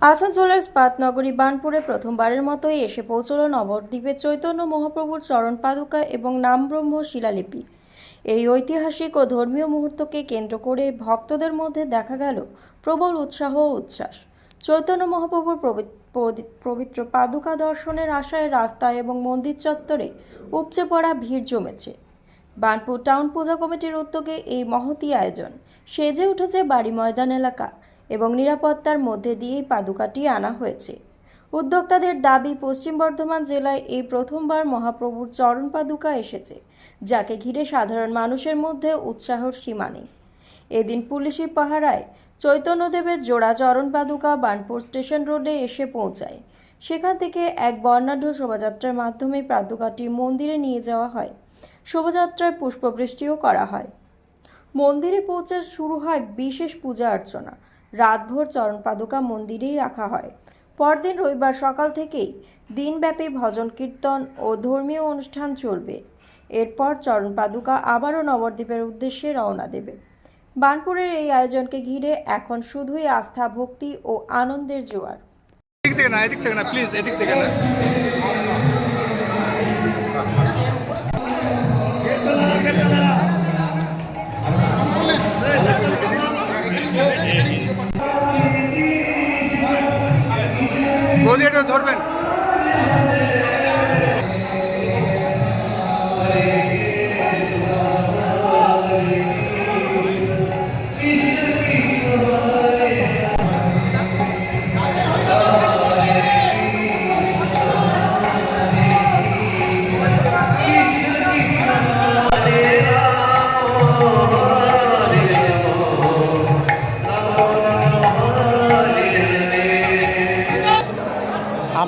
আসানসোলের নগরী বানপুরে প্রথমবারের মতোই এসে পৌঁছল নবদ্বীপের চৈতন্য মহাপ্রভুর চরণ পাদুকা এবং নামব্রহ্ম শিলালিপি। এই ঐতিহাসিক ও ধর্মীয় মুহূর্তকে কেন্দ্র করে ভক্তদের মধ্যে দেখা গেল প্রবল উৎসাহ ও উচ্ছ্বাস। চৈতন্য মহাপ্রভুর পবি- পবি- পবিত্র পাদুকা দর্শনের আশায় রাস্তা এবং মন্দির চত্বরে উপচে পড়া ভিড় জমেছে। বানপুর টাউন পূজা কমিটির উদ্যোগে এই মহতি আয়োজন সেজে উঠেছে বাড়ি ময়দান এলাকা। এবং নিরাপত্তার মধ্যে দিয়েই পাদুকাটি আনা হয়েছে। উদ্যোক্তাদের দাবি, পশ্চিম বর্ধমান জেলায় এই প্রথমবার মহাপ্রভুর চরণ পাদুকা এসেছে, যাকে ঘিরে সাধারণ মানুষের মধ্যে উৎসাহর সীমা নেই। এদিন পুলিশি পাহারায় চৈতন্যদেবের জোড়া চরণ পাদুকা বানপুর স্টেশন রোডে এসে পৌঁছায়। সেখান থেকে এক বর্ণাঢ্য শোভাযাত্রার মাধ্যমে পাদুকাটি মন্দিরে নিয়ে যাওয়া হয়। শোভাযাত্রায় পুষ্পবৃষ্টিও করা হয়। মন্দিরে পৌঁছে শুরু হয় বিশেষ পূজা অর্চনা রাতভর চরণ পাদুকা মন্দিরেই রাখা হয়। পরদিন রবিবার সকাল থেকেই দিনব্যাপী ভজন কীর্তন ও ধর্মীয় অনুষ্ঠান চলবে। এরপর চরণ পাদুকা আবারও নবদ্বীপের উদ্দেশ্যে রওনা দেবে। বানপুরের এই আয়োজনকে ঘিরে এখন শুধুই আস্থা, ভক্তি ও আনন্দের জোয়ার। না প্লিজ এদিক থেকে না।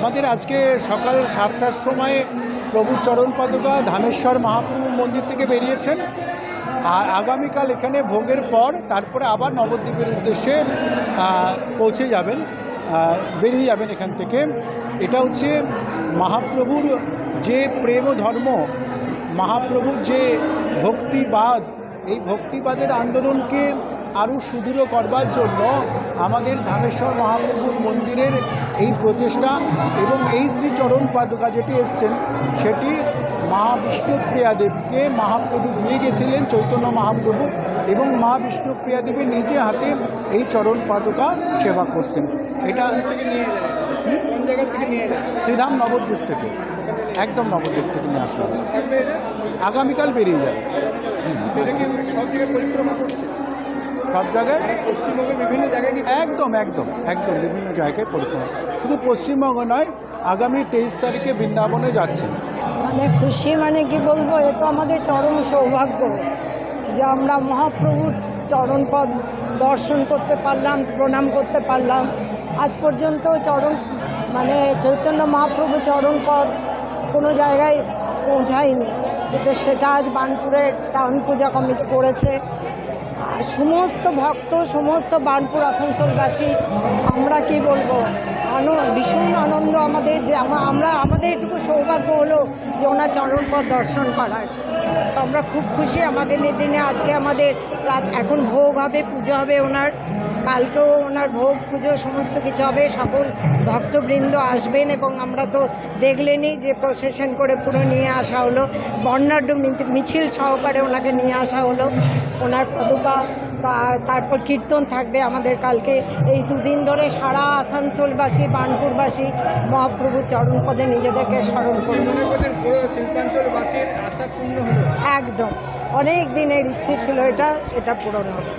আমাদের আজকে সকাল সাতটার সময় প্রভু চরণ পাদুকা ধামেশ্বর মহাপ্রভু মন্দির থেকে বেরিয়েছেন। আর আগামীকাল এখানে ভোগের পর তারপরে আবার নবদ্বীপের উদ্দেশ্যে পৌঁছে যাবেন বেরিয়ে যাবেন এখান থেকে। এটা হচ্ছে মহাপ্রভুর যে প্রেম ধর্ম, মহাপ্রভুর যে ভক্তিবাদ, এই ভক্তিবাদের আন্দোলনকে আরও সুদৃঢ় করবার জন্য আমাদের ধামেশ্বর মহাপ্রভুর মন্দিরের এই প্রচেষ্টা এবং এই শ্রীচরণ পাদুকা যেটি এসছেন সেটি মা বিষ্ণুপ্রিয়া দেবীকে মহাপ্রভু দিয়ে গেছিলেন চৈতন্য মহাপ্রভু এবং মা বিষ্ণুপ্রিয়া দেবী নিজে হাতে এই চরণ পাদুকা সেবা করতেন। এটা থেকে নিয়ে কোন জায়গা থেকে নিয়ে শ্রীধাম নবদ্বীপ থেকে। একদম নবদ্বীপ থেকে নিয়ে আসা। আগামীকাল বেরিয়ে যাবে। সব জায়গায় পরিক্রমা করছে? সব জায়গায়? পশ্চিমবঙ্গের বিভিন্ন জায়গায় একদম একদম একদম বিভিন্ন জায়গায় পরিক্রমা শুধু পশ্চিমবঙ্গ নয় আগামী তেইশ তারিখে বৃন্দাবনে যাচ্ছে। মানে খুশি মানে কি বলব? এ তো আমাদের চরম সৌভাগ্য যে আমরা মহাপ্রভুর চরণপদ দর্শন করতে পারলাম প্রণাম করতে পারলাম। আজ পর্যন্ত চরণ মানে চৈতন্য মহাপ্রভু চরণপদ কোনো জায়গায় পৌঁছায়নি। কিন্তু সেটা আজ বানপুরে টাউন পূজা কমিটি করেছে। আর সমস্ত ভক্ত, সমস্ত বানপুর আসানসোলবাসী, আমরা কি বলব? আনন্দ ভীষণ আনন্দ আমাদের যে আমা- আমরা, আমাদের এটুকু সৌভাগ্য হলো যে ওনার চরণপদ দর্শন করার। তো আমরা খুব খুশি আমাদের দিনে আজকে আমাদের রাত এখন ভোগ হবে, পুজো হবে ওনার। কালকেও ওনার ভোগ, পুজো সমস্ত কিছু হবে। সকল ভক্তবৃন্দ আসবেন এবং আমরা তো দেখলেনই যে প্রসেশন করে পুরো নিয়ে আসা হলো। বর্ণাঢ্য মিছিল- সহকারে ওনাকে নিয়ে আসা হলো। ওনার পদুকা তারপর কীর্তন থাকবে আমাদের কালকে। এই দুদিন ধরে সারা আসানসোলবাসী বানপুরবাসী মহাপ্রভু চরণপদে নিজেদেরকে স্মরণ করব। একদম। অনেক দিনের ইচ্ছে ছিল এটা সেটা পূরণ হবে।